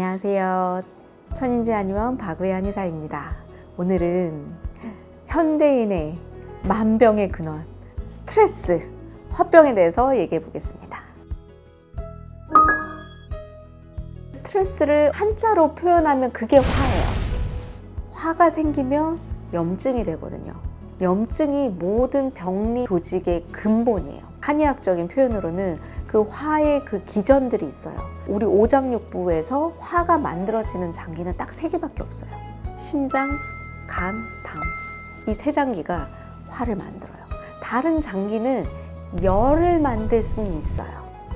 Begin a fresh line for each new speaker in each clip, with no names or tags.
안녕하세요. 천인지 한의원 박우혜 한의사입니다. 오늘은 현대인의 만병의 근원, 스트레스, 화병에 대해서 얘기해 보겠습니다. 스트레스를 한자로 표현하면 그게 화예요. 화가 생기면 염증이 되거든요. 염증이 모든 병리 조직의 근본이에요. 한의학적인 표현으로는 그 화의 그 기전들이 있어요. 우리 오장육부에서 화가 만들어지는 장기는 딱 세 개밖에 없어요. 심장, 간, 당. 이 세 장기가 화를 만들어요. 다른 장기는 열을 만들 수는 있어요.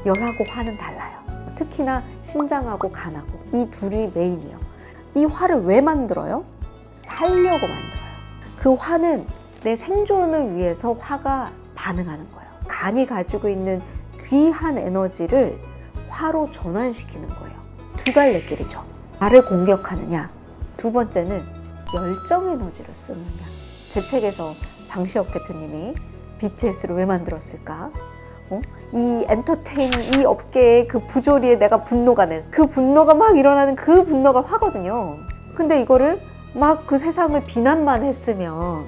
열하고 화는 달라요. 특히나 심장하고 간하고 이 둘이 메인이에요. 이 화를 왜 만들어요? 살려고 만들어요. 그 화는 내 생존을 위해서 화가 반응하는 거예요. 간이 가지고 있는 귀한 에너지를 화로 전환시키는 거예요. 두 갈래 길이죠. 나를 공격하느냐. 두 번째는 열정 에너지를 쓰느냐. 제 책에서 방시혁 대표님이 BTS를 왜 만들었을까? 어? 이 엔터테인 이 업계의 그 부조리에 내가 분노가 내. 그 분노가 막 일어나는 그 분노가 화거든요. 근데 이거를 막 그 세상을 비난만 했으면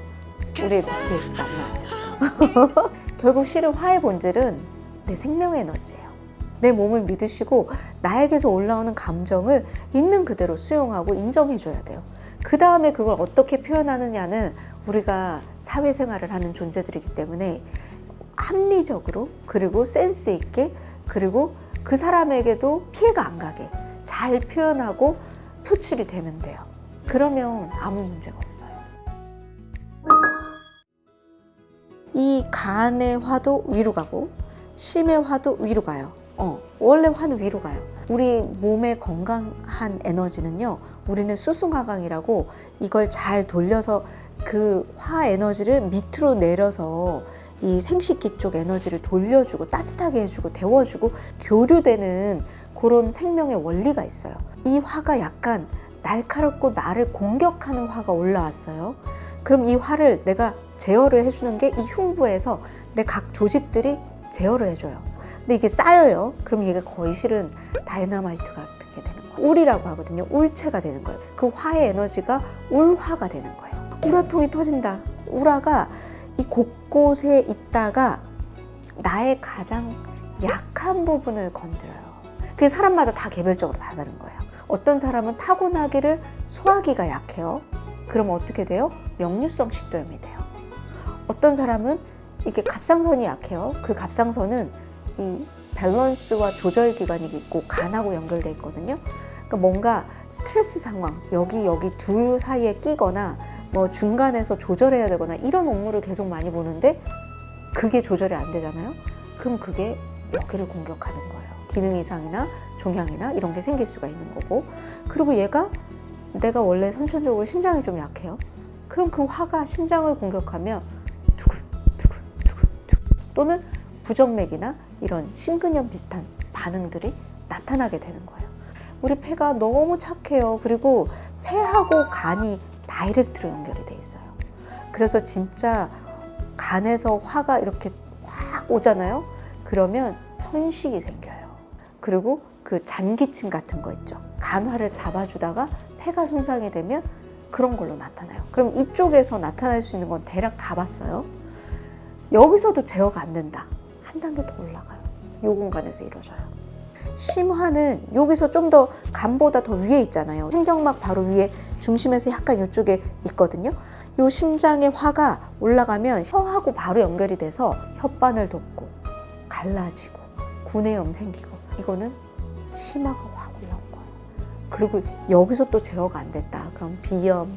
우리 BTS가 안 나왔죠. 결국 실은 화의 본질은 내 생명 에너지예요. 내 몸을 믿으시고 나에게서 올라오는 감정을 있는 그대로 수용하고 인정해줘야 돼요. 그 다음에 그걸 어떻게 표현하느냐는 우리가 사회생활을 하는 존재들이기 때문에 합리적으로 그리고 센스 있게 그리고 그 사람에게도 피해가 안 가게 잘 표현하고 표출이 되면 돼요. 그러면 아무 문제가 없어요. 이 간의 화도 위로 가고 심의 화도 위로 가요. 어, 원래 화는 위로 가요. 우리 몸의 건강한 에너지는요, 우리는 수승화강이라고 이걸 잘 돌려서 그 화 에너지를 밑으로 내려서 이 생식기 쪽 에너지를 돌려주고 따뜻하게 해주고 데워주고 교류되는 그런 생명의 원리가 있어요. 이 화가 약간 날카롭고 나를 공격하는 화가 올라왔어요. 그럼 이 화를 내가 제어를 해주는 게 이 흉부에서 내 각 조직들이 제어를 해줘요. 근데 이게 쌓여요. 그럼 이게 거의 실은 다이너마이트 같은 게 되는 거예요. 울이라고 하거든요. 울체가 되는 거예요. 그 화의 에너지가 울화가 되는 거예요. 우라통이 터진다. 우라가 이 곳곳에 있다가 나의 가장 약한 부분을 건드려요. 그게 사람마다 다 개별적으로 다 다른 거예요. 어떤 사람은 타고나기를 소화기가 약해요. 그럼 어떻게 돼요? 역류성 식도염이 돼요. 어떤 사람은 이게 갑상선이 약해요. 그 갑상선은 이 밸런스와 조절 기관이 있고 간하고 연결돼 있거든요. 그러니까 뭔가 스트레스 상황 여기 여기 둘 사이에 끼거나 뭐 중간에서 조절해야 되거나 이런 업무를 계속 많이 보는데 그게 조절이 안 되잖아요. 그럼 그게 여기를 공격하는 거예요. 기능 이상이나 종양이나 이런 게 생길 수가 있는 거고. 그리고 얘가 내가 원래 선천적으로 심장이 좀 약해요. 그럼 그 화가 심장을 공격하면 또는 부정맥이나 이런 심근염 비슷한 반응들이 나타나게 되는 거예요. 우리 폐가 너무 착해요. 그리고 폐하고 간이 다이렉트로 연결이 돼 있어요. 그래서 진짜 간에서 화가 이렇게 확 오잖아요. 그러면 천식이 생겨요. 그리고 그 잔기침 같은 거 있죠. 간화를 잡아주다가 폐가 손상이 되면 그런 걸로 나타나요. 그럼 이쪽에서 나타날 수 있는 건 대략 다 봤어요. 여기서도 제어가 안 된다. 한 단계 더 올라가요. 요 공간에서 이루어져요. 심화는 여기서 좀 더 간보다 더 위에 있잖아요. 횡격막 바로 위에 중심에서 약간 이쪽에 있거든요. 요 심장의 화가 올라가면 혀하고 바로 연결이 돼서 혓바늘 돋고 갈라지고 구내염 생기고 이거는 심화가 확 올라온 거예요. 그리고 여기서 또 제어가 안 됐다. 그럼 비염,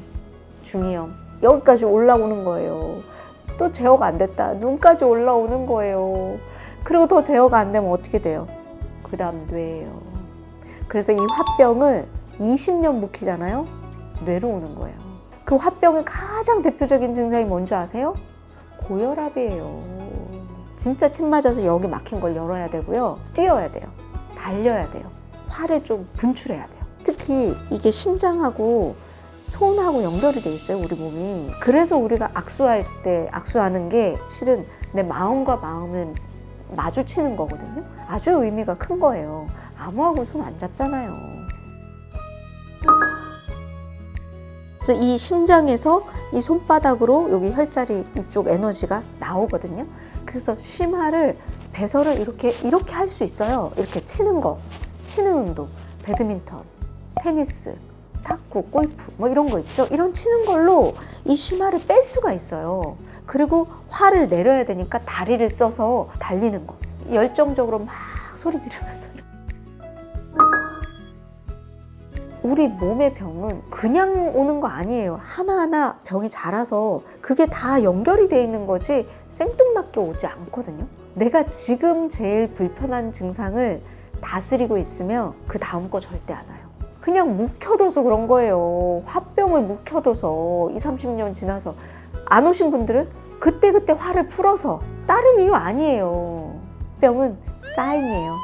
중이염 여기까지 올라오는 거예요. 또 제어가 안 됐다. 눈까지 올라오는 거예요. 그리고 더 제어가 안 되면 어떻게 돼요? 그 다음 뇌예요. 그래서 이 화병을 20년 묵히잖아요. 뇌로 오는 거예요. 그 화병의 가장 대표적인 증상이 뭔지 아세요? 고혈압이에요. 진짜 침 맞아서 여기 막힌 걸 열어야 되고요. 뛰어야 돼요. 달려야 돼요. 화를 좀 분출해야 돼요. 특히 이게 심장하고 손하고 연결이 돼 있어요, 우리 몸이. 그래서 우리가 악수할 때 악수하는 게 실은 내 마음과 마음은 마주치는 거거든요. 아주 의미가 큰 거예요. 아무하고 손 안 잡잖아요. 그래서 이 심장에서 이 손바닥으로 여기 혈자리 이쪽 에너지가 나오거든요. 그래서 심화를 배설을 이렇게 이렇게 할 수 있어요. 이렇게 치는 거, 치는 운동, 배드민턴, 테니스, 탁구, 골프 뭐 이런 거 있죠. 이런 치는 걸로 이 심화를 뺄 수가 있어요. 그리고 화를 내려야 되니까 다리를 써서 달리는 거. 열정적으로 막 소리 지르면서. 우리 몸의 병은 그냥 오는 거 아니에요. 하나하나 병이 자라서 그게 다 연결이 돼 있는 거지 생뚱맞게 오지 않거든요. 내가 지금 제일 불편한 증상을 다스리고 있으면 그 다음 거 절대 안 와요. 그냥 묵혀둬서 그런 거예요. 화병을 묵혀둬서 2, 30년 지나서 안 오신 분들은 그때그때 화를 풀어서 다른 이유 아니에요. 병은 사인이에요.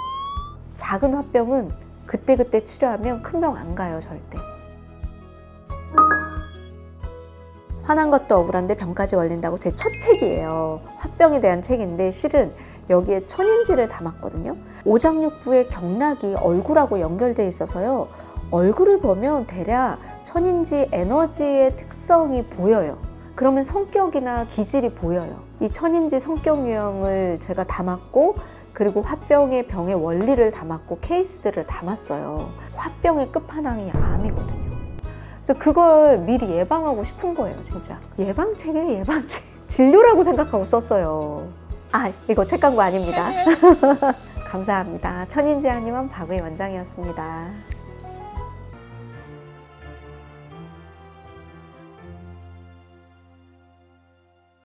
작은 화병은 그때그때 치료하면 큰 병 안 가요, 절대. 화난 것도 억울한데 병까지 걸린다고 제 첫 책이에요. 화병에 대한 책인데 실은 여기에 천인지를 담았거든요. 오장육부의 경락이 얼굴하고 연결돼 있어서요. 얼굴을 보면 대략 천인지 에너지의 특성이 보여요. 그러면 성격이나 기질이 보여요. 이 천인지 성격 유형을 제가 담았고 그리고 화병의 병의 원리를 담았고 케이스들을 담았어요. 화병의 끝판왕이 암이거든요. 그래서 그걸 미리 예방하고 싶은 거예요, 진짜. 예방책이에요, 예방책. 진료라고 생각하고 썼어요. 아, 이거 책 광고 아닙니다. 감사합니다. 천인지 아니면 박의 원장이었습니다.